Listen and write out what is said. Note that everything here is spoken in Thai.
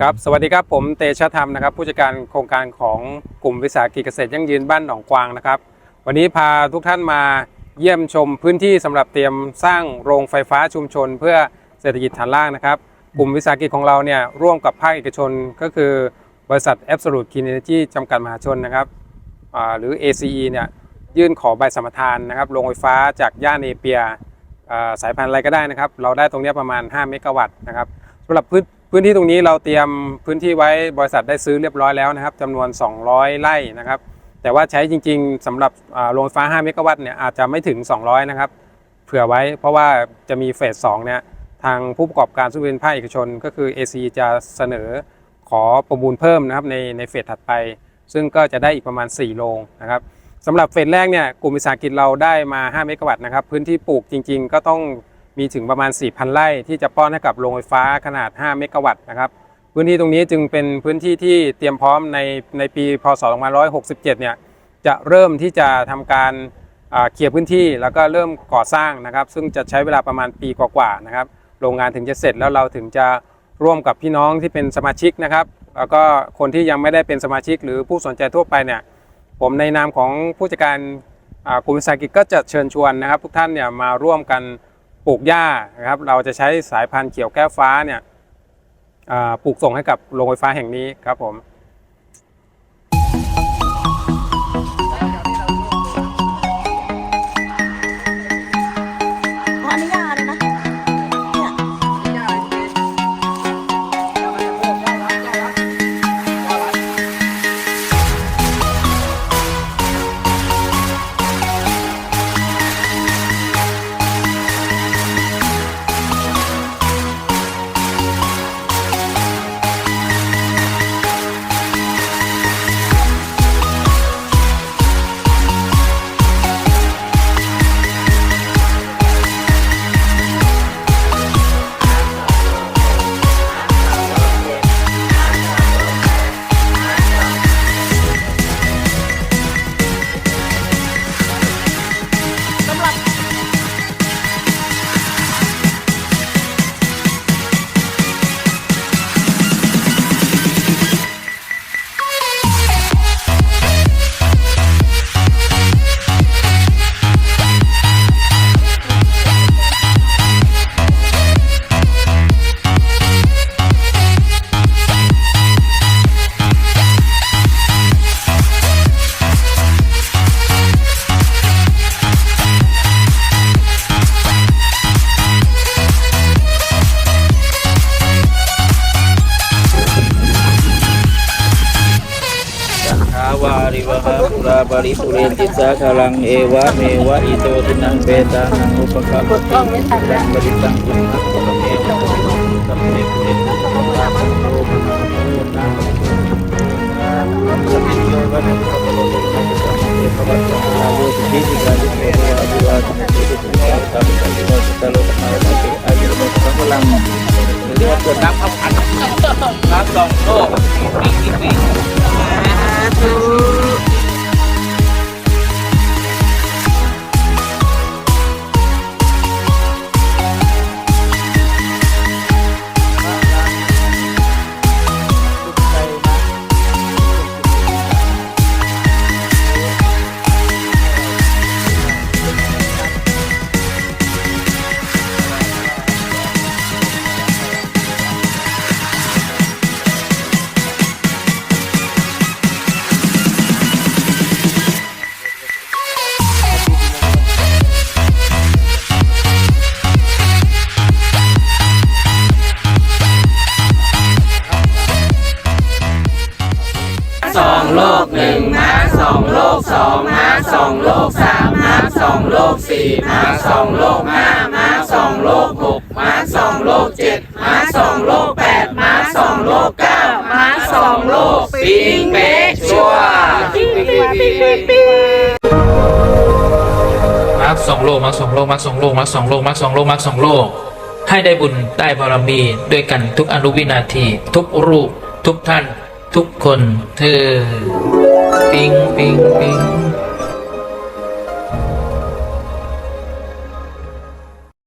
ครับ สวัสดีครับ ผมเตชะธรรมนะครับ ผู้จัดการโครงการของกลุ่มวิสาหกิจเกษตรยั่งยืนบ้านหนองกวางนะครับ วันนี้พาทุกท่านมาเยี่ยมชมพื้นที่สำหรับเตรียมสร้างโรงไฟฟ้าชุมชน เพื่อเศรษฐกิจฐานล่างนะครับ กลุ่มวิสาหกิจของเราเนี่ยร่วมกับภาคเอกชนก็คือบริษัท Absolute Clean Energy จำกัดมหาชนนะครับหรือ ACE เนี่ยยื่นขอใบสมรทานนะครับโรงไฟฟ้าจากย่านเอเปียสายพันธุ์อะไรก็ได้นะครับ เราได้ตรงนี้ประมาณ 5 เมกะวัตต์นะครับสำหรับพื้น พื้นที่ตรงนี้เราเตรียมพื้นที่ไว้บริษัทได้ซื้อเรียบร้อยแล้วนะครับจำนวน 200 ไร่นะครับ แต่ว่าใช้จริงๆสำหรับโรงไฟฟ้า 5 เมกะวัตต์เนี่ยอาจจะไม่ถึง 200 นะครับ เผื่อไว้เพราะว่าจะมีเฟส 2 เนี่ยทางผู้ประกอบการซึ่งเป็นภาคเอกชนก็คือ AC จะเสนอขอประมูลเพิ่มนะครับในในเฟสถัดไป ซึ่งก็จะได้อีกประมาณ 4 โรงนะครับสำหรับเฟสแรกเนี่ยกลุ่มวิสาหกิจเราได้มา 5 เมกะวัตต์นะครับพื้นที่ปลูกจริง ๆ ก็ต้อง มีถึงประมาณ 4,000 ไร่ที่จะป้อนให้กับโรงไฟฟ้าขนาด 5 เมกะวัตต์นะครับ พื้นที่ตรงนี้จึงเป็นพื้นที่ที่เตรียมพร้อมในในปีพศ 2567 เนี่ยจะเริ่มที่จะทำการเคลียร์พื้นที่แล้วก็เริ่มก่อสร้างนะครับ ซึ่งจะใช้เวลาประมาณปีกว่าๆนะครับ โรงงานถึงจะเสร็จแล้วเราถึงจะร่วมกับพี่น้องที่เป็นสมาชิกนะครับ แล้วก็คนที่ยังไม่ได้เป็นสมาชิก หรือผู้สนใจทั่วไปเนี่ยผมในนามของผู้จัดการกลุ่มวิสาหกิจก็จะเชิญชวนนะครับ ทุกท่านเนี่ยมาร่วมกัน ปลูกหญ้านะครับ เราจะใช้สายพันธุ์เขียวแก้วฟ้าเนี่ยปลูกส่งให้กับโรงไฟฟ้าแห่งนี้ครับผม หาปุราบริปุเรนติสาคลังเอวะเมวะอิโตตินังเปตานังอุปกัปปติตังบริตังตุมังปะเมตังสัพเพปุเรนติสังกาปันโตมหาโมนาสัพพิโยวัตถุปโลกสัพพะเทภวัตตาอายุสุขีติกาลิเมวะอภิวาทนาติสุขีตาปิตังติโนสตโลกนาวัตติอายุโมสังพลังเรียกว่าเกิดน้ำเข้าพันน้ำสองโลกปีปีปีปี กหนึ่งมาสองโลกสองมาสองโลกสามมาสองโลกสี่มาสองโลกห้ามาสองโลกหกมาสองโลกเจ็ดมาสองโลกแปดมาสองโลกเก้ามาสองโลกปิงเป๊ะชัวร์มาร์คสองโลกมาสองโลกมาสองโลกมาสองโลกมาสองโลกมาสองโลก ให้ได้บุญได้บารมีด้วยกันทุกอนุวินาที ทุกรูปทุกท่าน ทุกคนเธอ ปิงปิงปิง